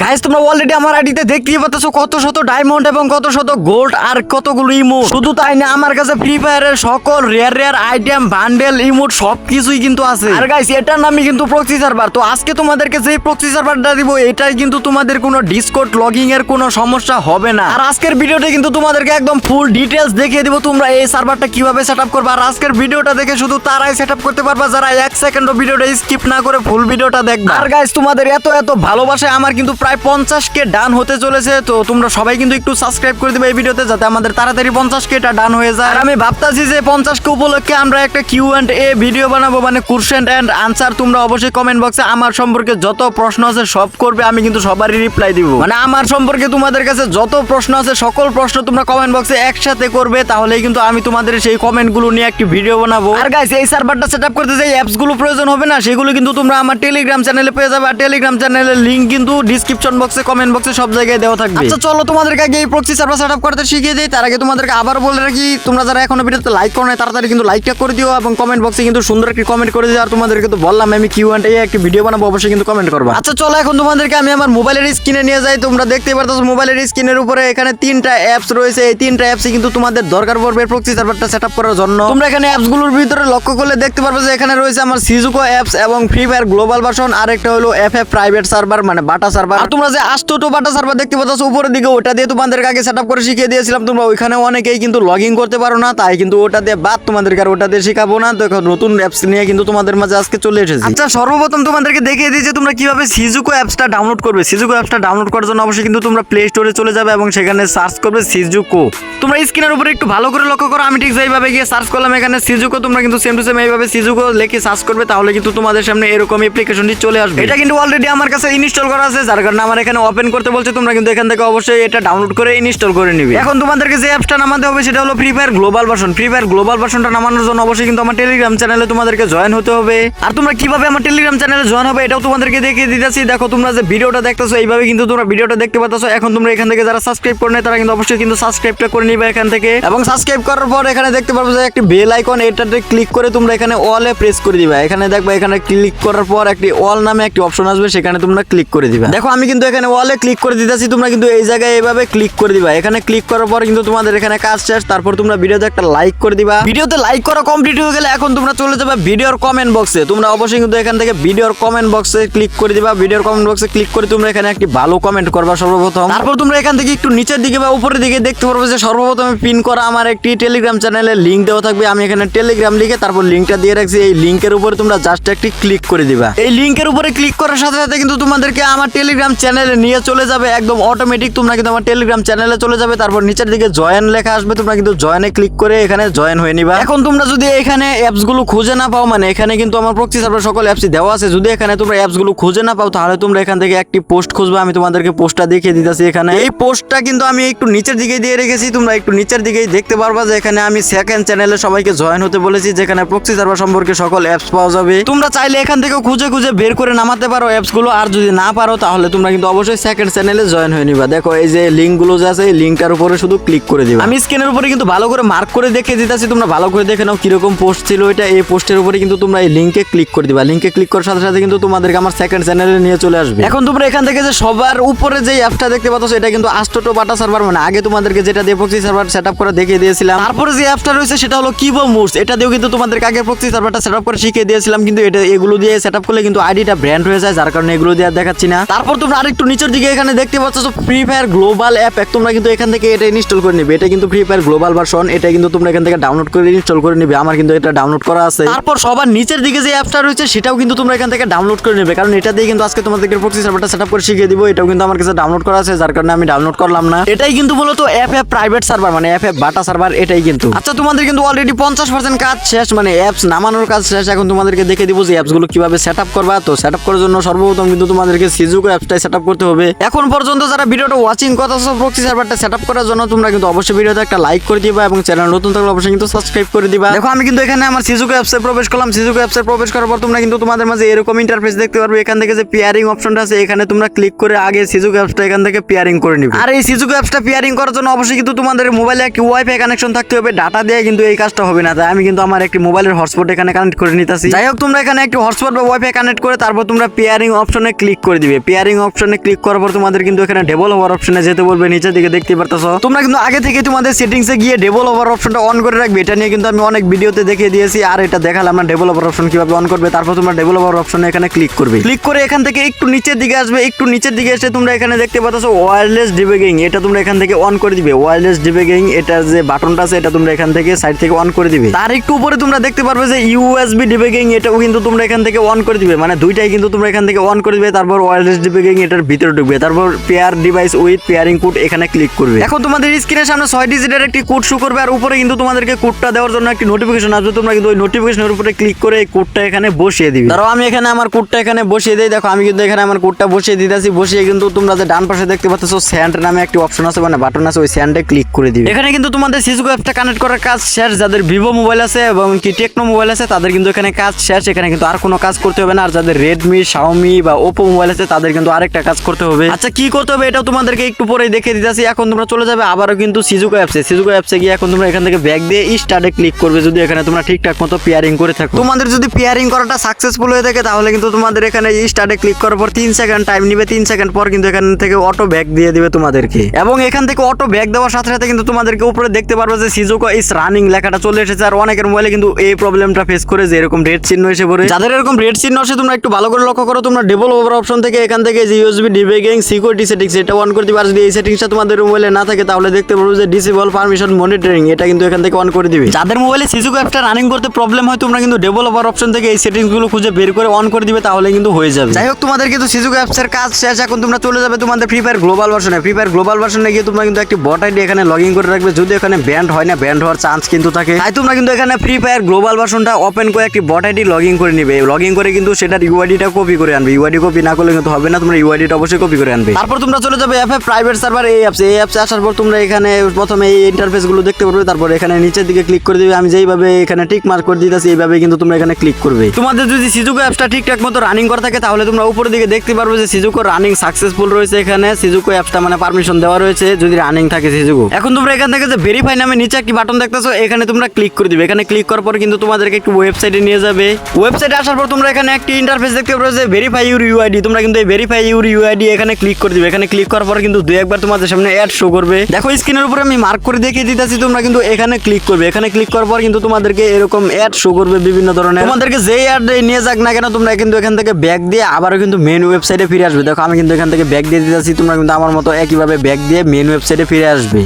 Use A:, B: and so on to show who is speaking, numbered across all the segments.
A: Guys তোমরা already আমার আইডিতে দেখতেই পাচ্ছ কত শত ডায়মন্ড এবং কত শত গোল্ড আর কতগুলো ইমোট শুধু তাই না, আমার কাছে ফ্রি ফায়ারের সকল rare rare item bundle emote সবকিছুই কিন্তু আছে। আর গাইস এটার নামই কিন্তু প্রক্সি সার্ভার তো আজকে তোমাদেরকে যে প্রক্সি সার্ভারটা দিব, এটাই কিন্তু তোমাদের কোনো ডিসকোড লগিং এর কোনো সমস্যা হবে না। আর আজকের ভিডিওতে কিন্তু তোমাদেরকে একদম ফুল ডিটেলস দেখিয়ে দিব তোমরা এই সার্ভারটা কীভাবে সেটআপ করবে। আর আজকের ভিডিওটা দেখে শুধু তারাই সেটআপ করতে পারবা, যারা এক সেকেন্ডও ভিডিওটা স্কিপ না করে ফুল ভিডিওটা দেখবে। আর গাইস তোমাদের এত এত ভালোবাসায় আমার কিন্তু প্রায় পঞ্চাশ কে ডান হতে চলেছে, তো তোমরা সবাই কিন্তু একটু সাবস্ক্রাইব করে দেবে এই ভিডিওতে যাতে আমাদের তাড়াতাড়ি পঞ্চাশ কে ডান হয়ে যায়। আর আমি ভাবতাছি যে পঞ্চাশ কে উপলক্ষে আমরা একটা কিউ অ্যান্ড এ ভিডিও বানাবো মানে কোশ্চেন অ্যান্ড আনসার তোমরা অবশ্যই কমেন্ট বক্সে আমার সম্পর্কে যত প্রশ্ন আছে সব করবে, আমি কিন্তু সবারই রিপ্লাই দিব। মানে আমার সম্পর্কে তোমাদের কাছে যত প্রশ্ন আছে, সকল প্রশ্ন তোমরা কমেন্ট বক্সে একসাথে করবে, তাহলেই কিন্তু আমি তোমাদের সেই কমেন্টগুলো নিয়ে একটি ভিডিও বানাবো। আর গাইস এই সার্ভারটা সেটআপ করতে যে অ্যাপসগুলো প্রয়োজন হবে না, সেগুলো কিন্তু তোমরা আমার টেলিগ্রাম চ্যানেলে পেয়ে যাবে। আর টেলিগ্রাম চ্যানেলের লিংক কিন্তু ডিসক্রিপশন বক্সে কমেন্ট বক্সে সব জায়গায় দেওয়া থাকবে। আচ্ছা চলো তোমাদেরকে আগে এই প্রক্সি সার্ভার সেটআপ করতে শিখিয়ে দিই। তার আগে তোমাদেরকে আবার বলে রাখি, তোমরা যারা এখনও ভিডিওতে লাইক করো না তাড়াতাড়ি কিন্তু লাইকটা করে দিও এবং কমেন্ট বক্সে কিন্তু সুন্দর একটি কমেন্ট করে দিও। আর তোমাদেরকে তো বললাম, আমি কিউ অ্যান্ড একটি ভিডিও বানাবো, অবশ্যই কিন্তু কমেন্ট করবা। আচ্ছা চলো এখন তোমাদেরকে আমি আমার মোবাইলের স্ক্রিনে নিয়ে যাই। তোমরা দেখতেই পারতো মোবাইলের স্ক্রিনের উপরে এখানে তিনটা অ্যাপস রয়েছে। এই তিনটা অ্যাপসই কিন্তু তোমাদের দরকার পড়বে প্রক্সি সার্ভারটা সেটআপ করার জন্য। তোমরা এখানে অ্যাপসগুলোর ভিতরে লক্ষ্য করলে দেখতে পারবে যে এখানে রয়েছে আমার সিজুকো অ্যাপস এবং ফ্রি ফায়ার গ্লোবাল ভার্সন আর একটা হলো এফ এফ প্রাইভেট সার্ভার মানে বাটা সার্ভার আর তোমরা যে আস্তো বাটা সার্ভার দেখতে পাচ্ছ উপরের দিকে ওটা দিয়ে তোমাদেরকে আগে সেটআপ করে শিখিয়ে দিয়েছিলাম। তোমরা ওইখানে অনেকেই কিন্তু লগ ইন করতে পারো না তাই কিন্তু ওটা দিয়ে বাদ তোমাদেরকে আর ওটা দিয়ে শেখাবো না। তো এখন নতুন অ্যাপস নিয়ে কিন্তু তোমাদের মাঝে আজকে চলে এসেছি। আচ্ছা সর্বপ্রথম তোমাদেরকে দেখিয়ে দিই যে তোমরা কীভাবে সিজুকো অ্যাপসটা ডাউনলোড করবে। সিজুকো অ্যাপসটা ডাউনলোড করার জন্য অবশ্যই কিন্তু তোমরা প্লে স্টোরে চলে যাবে এবং সেখানে সার্চ করবে সিজুকো তোমরা স্ক্রিনের উপরে একটু ভালো করে লক্ষ্য করো আমি ঠিক যেইভাবে গিয়ে সার্চ করলাম এখানে সিজুকো তোমরা কিন্তু সেম টু সেম এইভাবে সিজুকো লিখে সার্চ করবে তাহলে কিন্তু তোমাদের সামনে এরকম অ্যাপ্লিকেশনটি চলে আসবে। এটা কিন্তু অলরেডি আমার কাছে ইনস্টল করা আছে যার কারণে আমার এখানে ওপেন করতে বলছে, তোমরা কিন্তু এখান থেকে অবশ্যই এটা ডাউনলোড করে ইনস্টল করে নিবে। এখন তোমাদেরকে যে অ্যাপসটা নামাতে হবে, সেটা হলো free fire global version free fire global ভার্সনটা নামানোর জন্য অবশ্যই কিন্তু আমার টেলিগ্রাম চ্যানেলে তোমাদেরকে জয়েন হতে হবে। আর তোমরা কীভাবে আমার টেলিগ্রাম চ্যানেলে জয়েন হবে, এটাও তোমাদেরকে দেখিয়ে দিতেছি। দেখো, তোমরা যে ভিডিওটা দেখতেছো, এইভাবে কিন্তু তোমরা ভিডিওটা দেখতে পাচ্ছ এখন তোমরা এখান থেকে যারা সাবস্ক্রাইব করে নেয়, তারা কিন্তু অবশ্যই কিন্তু সাবস্ক্রাইবটা করে নিবে এখান থেকে। এবং সাবস্ক্রাইব করার পর এখানে দেখতে পারবে যে একটি বেল আইকন এটাতে ক্লিক করে তোমরা এখানে অলে প্রেস করে দিবা। এখানে দেখবা, এখানে ক্লিক করার পর একটি অল নামে একটি অপশন আসবে, সেখানে তোমরা ক্লিক করে দিবা। দেখো, আমি কিন্তু এখানে অলে ক্লিক করে দিতেছি, তোমরা কিন্তু এই জায়গায় এইভাবে ক্লিক করে দিবা। এখানে ক্লিক করার পর কিন্তু তোমাদের এখানে কাজ শেষ, তারপর তোমরা ভিডিওতে একটা লাইক করে দিবা। ভিডিওতে লাইক করা কমপ্লিট হয়ে গেলে এখন তোমরা চলে যাবে ভিডিওর কমেন্ট বক্সে তোমরা অবশ্যই কিন্তু এখান থেকে ভিডিওর কমেন্ট বক্সে ক্লিক করে দিবা। ভিডিওর কমেন্ট বক্সে ক্লিক করে তোমরা এখানে একটি ভালো কমেন্ট করবা সর্বপ্রথম। তারপর তোমরা এখান থেকে একটু নিচের দিকে বা উপরের দিকে দেখতে পারবে যে সর্বপ্রথম পিন করা আমার একটি টেলিগ্রাম চ্যানেলের লিঙ্ক দেওয়া থাকবে। আমি এখানে টেলিগ্রাম লিখে তারপর লিংকটা দিয়ে রাখছি। এই লিঙ্কের উপরে তোমরা জাস্ট একটি ক্লিক করে দিবা। এই লিঙ্কের উপরে ক্লিক করার সাথে সাথে কিন্তু তোমাদেরকে আমার টেলিগ্রাম চ্যানেলে নিয়ে চলে যাবে একদম অটোমেটিক তোমরা কিন্তু আমার টেলিগ্রাম চ্যানেলে চলে যাবে, তারপর নিচের দিকে জয়েন লেখা আসবে, তোমরা কিন্তু জয়েনে ক্লিক করে এখানে জয়েন হয়ে নিবা। এখন তোমরা যদি এখানে অ্যাপসগুলো খুঁজে না পাও মানে এখানে কিন্তু আমার প্রক্সি সার্ভার সকল অ্যাপসই দেওয়া আছে, যদি এখানে তোমরা অ্যাপসগুলো খুঁজে না পাও, তাহলে তোমরা এখান থেকে একটি পোস্ট খুঁজবে, আমি তোমাদেরকে পোস্টটা দেখিয়ে দিতেছি এখানে। এই পোস্টটা কিন্তু আমি একটু নিচের দিকে দিয়ে রেখেছি, তোমরা একটু নিচের দিকেই দেখতে পারবা যে এখানে আমি সেকেন্ড চ্যানেলে সবাইকে জয়েন হতে বলেছি, যেখানে প্রক্সি সার্ভার সম্পর্কে সকল অ্যাপস পাওয়া যাবে। তোমরা চাইলে এখান থেকে খুঁজে খুঁজে বের করে নামাতে পারো অ্যাপসগুলো, আর যদি না পারো, তাহলে তোমরা কিন্তু অবশ্যই সেকেন্ড চ্যানেলে জয়েন হয়ে নিবা। দেখো এই যে লিঙ্কগুলো যে আছে এই লিঙ্কটার উপরে শুধু ক্লিক করে দিবা। আমি স্ক্রিনের উপরে কিন্তু ভালো করে মার্ক করে দেখে দিতেছি তোমরা ভালো করে দেখে নাও কীরকম পোস্ট ছিল এটা। এই পোস্টের উপরে কিন্তু তোমরা এই লিঙ্কে ক্লিক করে দিবা। লিঙ্কে ক্লিক করার সাথে সাথে কিন্তু তোমাদেরকে আমার সেকেন্ড চ্যানেলে নিয়ে চলে আসবে। এখন তোমরা এখান থেকে যে সবার উপরে যে অ্যাপটা দেখতে পাচ্ছ এটা কিন্তু আস্টোটো বাটা সার্ভার মানে আগে তোমাদেরকে যেটা দিয়ে প্রক্সি সার্ভার সেট আপ করে দেখিয়ে দিয়েছিলাম। তারপরে যে অ্যাপটা রয়েছে সেটা হলো কিবো মুডস এটা দিয়েও কিন্তু তোমাদেরকে আগে প্রক্সি সার্ভারটা সেট আপ করে শিখিয়ে দিয়েছিলাম কিন্তু এটা এগুলো দিয়ে সেট আপ করলে কিন্তু আইডিটা ব্র্যান্ড হয়ে যায় যার কারণে এগুলো দিয়ে দেখাচ্ছি না। তারপর তোমরা আরেকটু নিচের দিকে এখানে দেখতে পাচ্ছ ফ্রি ফায়ার গ্লোবাল অ্যাপ এক তোমরা কিন্তু এখান থেকে এটা ইনস্টল করে নিবে। এটা কিন্তু ফ্রি ফায়ার গ্লোবাল ভার্সন এটা কিন্তু তোমরা এখান থেকে ডাউনলোড করে ইনস্টল করে নিবে। আমার কিন্তু এটা ডাউনলোড করা আছে। তারপর সবার নিচের দিকে যে অ্যাপটা রয়েছে সেটাও কিন্তু তোমরা এখান থেকে ডাউনলোড করে নেবে। কারণ এটা দিয়ে কিন্তু আজকে তোমাদেরকে প্রক্সি সার্ভারটা সেটআপ করে শিখিয়ে দিব। এটাও কিন্তু আমার কাছে ডাউনলোড করা আছে যার কারণে আমি ডাউনলোড করলাম না। এটাই কিন্তু মূলত এফ এফ প্রাইভেট সার্ভার মানে এফ এফ বাটা সার্ভার এটাই কিন্তু। আচ্ছা তোমাদের কিন্তু অলরেডি পঞ্চাশ পার্সেন্ট কাজ শেষ মানে অ্যাপস নামানোর কাজ শেষ। এখন তোমাদেরকে দেখে দিব যে অ্যাপসগুলো কীভাবে সেট আপ করবা। তো সেট আপ করার জন্য সর্বপ্রথম কিন্তু তোমাদেরকে সিজুকো অ্যাপসটাই সেট করতে হবে। এখন পর্যন্ত যারা ভিডিওটা ওয়াচিং কথা প্রক্সি সার্ভারটা সেট করার জন্য তোমরা কিন্তু অবশ্যই ভিডিওতে একটা লাইক করে দিবা এবং চ্যানেল নতুন থাকলে অবশ্যই কিন্তু সাবস্ক্রাইব করে দিবা। দেখো, আমি কিন্তু এখানে আমার সিজুকো অ্যাপসে প্রবেশ করলাম। সিজুকো অ্যাপসে প্রবেশ করার পর তোমরা কিন্তু তোমাদের মাঝে এরকম ইন্টারফেস দেখতে পারবে। এখান থেকে যে পেয়ারিং অপশনটা আছে, এখানে তোমরা ক্লিক করে আগে সিজুকো অ্যাপসটা এখান থেকে পেয়ারিং করে নিবে। আর এই সিজুকো অ্যাপসটা পেয়ারিং করার জন্য অবশ্যই কিন্তু তোমাদের মোবাইলে একটি ওয়াইফাই কানেকশন থাকতে হবে। ডাটা দিয়ে কিন্তু এই কাজটা হবে না। তাই আমি কিন্তু আমার একটি মোবাইলের হটস্পট এখানে কানেক্ট করে নিতেছি। যাই হোক, তোমরা এখানে একটি হটস্পট বা ওয়াইফাই কানেক্ট করে তারপর তোমরা পেয়ারিং অপশনে ক্লিক করে দিবে। পেয়ারিং অপশনে ক্লিক করার পর তোমাদের কিন্তু এখানে ডেভেলপার অপশনে যেতে বলবে, নিচের দিকে দেখতে পারতেছো। তোমরা কিন্তু আগে থেকে তোমাদের সেটিংসে গিয়ে ডেভেলপার অপশনটা অন করে রাখবে। এটা নিয়ে কিন্তু আমি অনেক ভিডিওতে দেখিয়ে দিয়েছি, আর এটা দেখালাম না ডেভেলপার অপশন কীভাবে অন করবে। তারপর তোমরা ডেভেলপার অপশনে এখানে ক্লিক করবে। ক্লিক করে এখান থেকে একটু নিচের দিকে আসবে, একটু নিচের দিকে এসে তোমরা এখানে দেখতে পাচ্ছ ওয়্যারলেস ডিবেগিং এটা তোমরা এখান থেকে অন করে দিবে। ওয়্যারলেস ডিবেগিং এটার যে বাটনটা আছে, এটা তোমরা এখান থেকে সাইড থেকে অন করে দিবে। তার একটু উপরে তোমরা দেখতে পারবে যে ইউএসবি ডিবেগিং এটাও কিন্তু তোমরা এখান থেকে অন করে দিবে। মানে দুইটাই কিন্তু তোমরা এখান থেকে অন করে দিবে, তারপর ওয়্যারলেস ডিবেগিং এটার ভিতরে ঢুকবে। তারপর pair device with pairing code এখানে ক্লিক করবে। এখন তোমাদের স্ক্রিনের সামনে ছয় ডিজিটের একটি কোড শো করবে আর উপরে কিন্তু তোমাদেরকে কোডটা দেওয়ার জন্য একটি নোটিফিকেশন আসবে। তোমরা কিন্তু ওই নোটিফিকেশনের উপরে ক্লিক করে এই কোডটা এখানে বসিয়ে দিবে। ধরো আমি এখানে আমার কোডটা এখানে বসিয়ে দিই। দেখো আমি কিন্তু এখানে আমার কোডটা বসিয়ে দিতেছি। বসিয়ে কিন্তু তোমরা যে ডান পাশে দেখতে পাচ্ছ স্যান্ড নামে একটি অপশন আছে মানে বাটন আছে ওই স্যান্ডে ক্লিক করে দিবে। এখানে কিন্তু তোমাদের সিসকো অ্যাপটা কানেক্ট করার কাজ শেষ। যাদের ভিভো মোবাইল আছে এবং কি টেকনো মোবাইল আছে তাদের কিন্তু এখানে কাজ শেষ। এখানে কিন্তু আর কোনো কাজ করতে হবে না। আর যাদের রেডমি শাওমি বা ওপো মোবাইল আছে তাদের কিন্তু আরেকটা কাজ করতে হবে। আচ্ছা কি করতে হবে এটাও তোমাদেরকে একটু পরেই দেখে দিতেছি। এখন তোমরা চলে যাবে আবারও কিন্তু সিজুকো অ্যাপসে সিজুকো অ্যাপসে গিয়ে এখন তোমরা এখান থেকে ব্যাগ দিয়ে স্টার্টে ক্লিক করবে যদি এখানে তোমরা ঠিকঠাক মতো পেয়ারিং করে থাকো। তোমাদের যদি পেয়ারিং করাটা সাকসেসফুল হয়ে থাকে তাহলে কিন্তু তোমাদের এখানে স্টার্টে ক্লিক করার পর তিন সেকেন্ড টাইম নিবে। তিন সেকেন্ড পর কিন্তু এখান থেকে অটো ব্যাগ দিয়ে দিবে তোমাদেরকে। এবং এখান থেকে অটো ব্যাগ দেওয়ার সাথে সাথে কিন্তু তোমাদেরকে উপরে দেখতে পারবে যে সিজুকো ইস রানিং লেখাটা চলে এসেছে। আর অনেকের মোবাইলে কিন্তু এই প্রবলেমটা ফেস করে যে এরকম রেড চিহ্ন এসে পড়ে। যাদের এরকম রেড চিহ্ন আসে তোমরা একটু ভালো করে লক্ষ্য করো। তোমরা ডেভেলপার অপশন থেকে এখান থেকে ইউএসবি ডিবেগিং সিকিউরিটি সেটিংস এটা অন করে দিবে। আর যদি এই সেটিংসটা তোমাদের মোবাইলে না থাকে, তাহলে দেখতে পারবে যে ডিসেবল পারমিশন মনিটরিং এটা কিন্তু এখান থেকে অন করে দিবে। যাদের মোবাইলে সিজুকো অ্যাপটা রানিং করতে প্রবলেম হয়, তোমরা কিন্তু ডেভেলপার অপশন থেকে এই সেটিংসগুলো খুঁজে বের করে অন করে দিবে, তাহলে কিন্তু হয়ে যাবে। যাই হোক, তোমাদের কিন্তু সিজুকো অ্যাপস এর কাজ শেষ, এখন তোমরা চলে যাবে তোমাদের ফ্রি ফায়ার গ্লোবাল ভার্সনে ফ্রি ফায়ার গ্লোবাল ভার্সনে গিয়ে তোমরা কিন্তু একটি বট আইডি এখানে লগ ইন করে রাখবে। যদি এখানে ব্যান্ড হয় না ব্যান্ড হওয়ার চান্স কিন্তু থাকে। তাই তোমরা কিন্তু এখানে ফ্রি ফায়ার গ্লোবাল ভার্সনটা ওপেন করে একটি বট আইডি লগ ইন করে নিবে। লগ ইন করে কিন্তু সেটার ইউআইডিটা কপি করে আনবে। ইউআইডি কপি না করলে কিন্তু হবে না, তোমরা ইউআইডিটা অবশ্যই কপি করে আনবে। তারপর তোমরা চলে যাবে প্রাইভেট সার্ভার এই অ্যাপসে এই অ্যাপসে আসার পর তোমরা এখানে প্রথমে এই ইন্টারফেসগুলো দেখতে পারবে, তারপর এখানে নিচের দিকে ক্লিক করে দিবে। আমি যেইভাবে এখানে টিক মার্ক করে দিতেছি এইভাবে কিন্তু তোমরা এখানে ক্লিক করবে। তোমাদের যদি সিজুকো অ্যাপসটা ঠিকঠাক মতো রানিং করা থাকে, তাহলে তোমরা উপরের দিকে দেখতে পারবে যে সিজুকো রানিং সাকসেসফুল রয়েছে এখানে। সিজুকো অ্যাপসটা মানে পারমিশন দেওয়া রয়েছে, যদি রানিং থাকে সিজুকো এখন তোমরা এখান থেকে যে ভেরিফাই নামে নিচে একটি বাটন দেখতেছো, এখানে তোমরা ক্লিক করে দিবে। এখানে ক্লিক করার পর কিন্তু তোমাদেরকে একটু ওয়েবসাইটে নিয়ে যাবে। ওয়েবসাইটে আসার পর তোমরা এখানে একটি ইন্টারফেস দেখতে পারবে যে ভেরিফাই ইউর ইউআইডি তোমরা কিন্তু এই ভেরিফাই ইউর ইউআইডি এখানে ক্লিক করে দিবে। এখানে ক্লিক করার পর কিন্তু দুই একবার তোমাদের সামনে অ্যাড শো করবে। দেখো স্ক্রিনের উপরে আমি মার্ক করে দেখিয়ে দিতেছি, তোমরা কিন্তু এখানে ক্লিক করবে। এখানে ক্লিক করার পর কিন্তু তোমাদেরকে এরকম অ্যাড শো করবে বিভিন্ন ধরনের। তোমাদেরকে যেই অ্যাড নিয়ে যাক না কেন, তোমরা কিন্তু এখান থেকে ব্যাগ দিয়ে আবারও কিন্তু মেন ওয়েবসাইটে ফিরে আসবে। দেখো, আমি কিন্তু এখান থেকে ব্যাগ দিয়ে দিতেছি, তোমরা কিন্তু আমার মতো একইভাবে ব্যাগ দিয়ে মেন ওয়েবসাইটে ফিরে আসবে।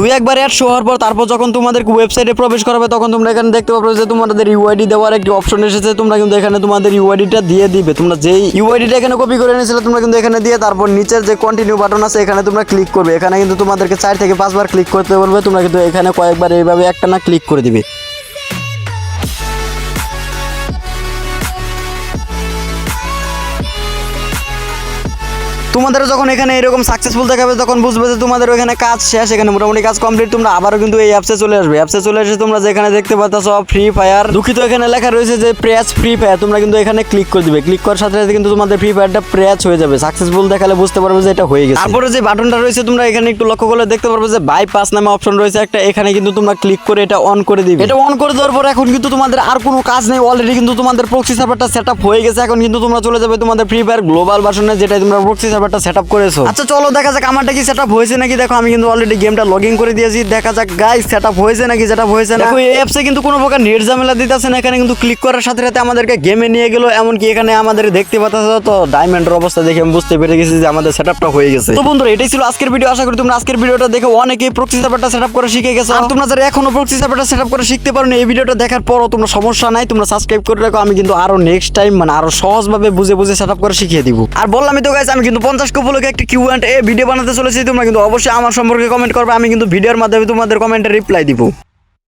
A: দুই একবার অ্যাড শো হওয়ার পর তারপর যখন তোমাদের ওয়েবসাইটে প্রবেশ করাবে, তখন তোমরা এখানে দেখতে পাবে যে তোমাদের ইউআইডি দেওয়ার একটি অপশন এসেছে। তোমরা কিন্তু এখানে তোমাদের ইউআইডিটা দিয়ে দিবে। তোমরা যেই ইউআইডিটা এখানে কপি করে এনেছিলে, তোমরা কিন্তু এখানে দিয়ে তারপর নিচের যে কন্টিনিউ বাটন আছে, এখানে তোমরা ক্লিক করবে। এখানে কিন্তু তোমাদেরকে চার থেকে পাঁচবার ক্লিক করতে বলবে। তোমরা কিন্তু এখানে কয়েকবার এইভাবে একটা না ক্লিক করে দিবে। তোমাদের যখন এখানে এরকম সাকসেসফুল দেখাবে তখন বুঝবে যে তোমাদের ওখানে কাজ শেষ এখানে মোটামুটি কাজ কমপ্লিট তোমরা আবারও কিন্তু এই অ্যাপসে চলে আসবে। অ্যাপসে চলে এসে তোমরা যেখানে দেখতে পাচ্ছ ফ্রি ফায়ার দুঃখিত এখানে লেখা রয়েছে যে প্রেস ফ্রি ফায়ার তোমরা কিন্তু এখানে ক্লিক করে দিবে। ক্লিক করার সাথে সাথে কিন্তু তোমাদের ফ্রি ফায়ারটা প্রেস হয়ে যাবে। সাকসেসফুল দেখালে বুঝতে পারবে যে এটা হয়ে গেছে। তারপরে যে বাটনটা রয়েছে তোমরা এখানে একটু লক্ষ্য করলে দেখতে পারবে যে বাইপাস নামে অপশন রয়েছে একটা। এখানে কিন্তু তোমরা ক্লিক করে এটা অন করে দিবে। এটা অন করে দেওয়ার পর এখন কিন্তু তোমাদের আর কোনো কাজ নেই। অলরেডি কিন্তু তোমাদের প্রক্সি সার্ভারটা সেট আপ হয়ে গেছে। এখন কিন্তু তোমরা চলে যাবে তোমাদের ফ্রি ফায়ার গ্লোবাল ভার্সনে যেটা তোমরা প্রক্সি সার্ভারটা সেট আপ করেছ? আচ্ছা চলো দেখা যাক আমারটা কি সেট আপ হয়েছে নাকি? দেখো আমি কিন্তু অলরেডি গেমটা লগ ইন করে দিয়েছি। দেখা যাক গাইস সেট আপ হয়েছে নাকি সেট হয়েছে না? এই অ্যাপসে কিন্তু কোনো প্রকার নেট ঝামেলা দিতেছে না। এখানে কিন্তু ক্লিক করার সাথে সাথে আমাদেরকে গেমে নিয়ে গেল। এমনকি এখানে আমাদের দেখতে পাচ্ছ তো ডায়মন্ডের অবস্থা দেখে আমি বুঝতে পেরে গেছি যে আমাদের সেট হয়ে গেছে। তো বন্ধুরা এটাই ছিল আজকের ভিডিও আশা করি তোমরা আজকের ভিডিওটা দেখে অনেকেই প্রক্সি সার্ভারটা সেট আপ করে শিখে গেছো। আর তোমরা যারা এখনও প্রক্সি সার্ভারটা সেট আপ করে শিখতে পারো এই ভিডিওটা দেখার পরও তোমরা সমস্যা নাই। তোমরা সাবস্ক্রাইব করে রাখো। আমি কিন্তু আরও নেক্সট টাইম মানে আরও সহজভাবে বুঝে বুঝে সেট আপ করে শিখিয়ে দিব। আর বললামই তো গাইস আমি কিন্তু পঞ্চাশ উপলক্ষে একটা কিউ অ্যান্ড এ ভিডিও বানাতে চলেছি, তোমরা কিন্তু অবশ্যই আমার সম্পর্কে কমেন্ট করবে, আমি কিন্তু ভিডিওর মাধ্যমে তোমাদের কমেন্টে রিপ্লাই দিব।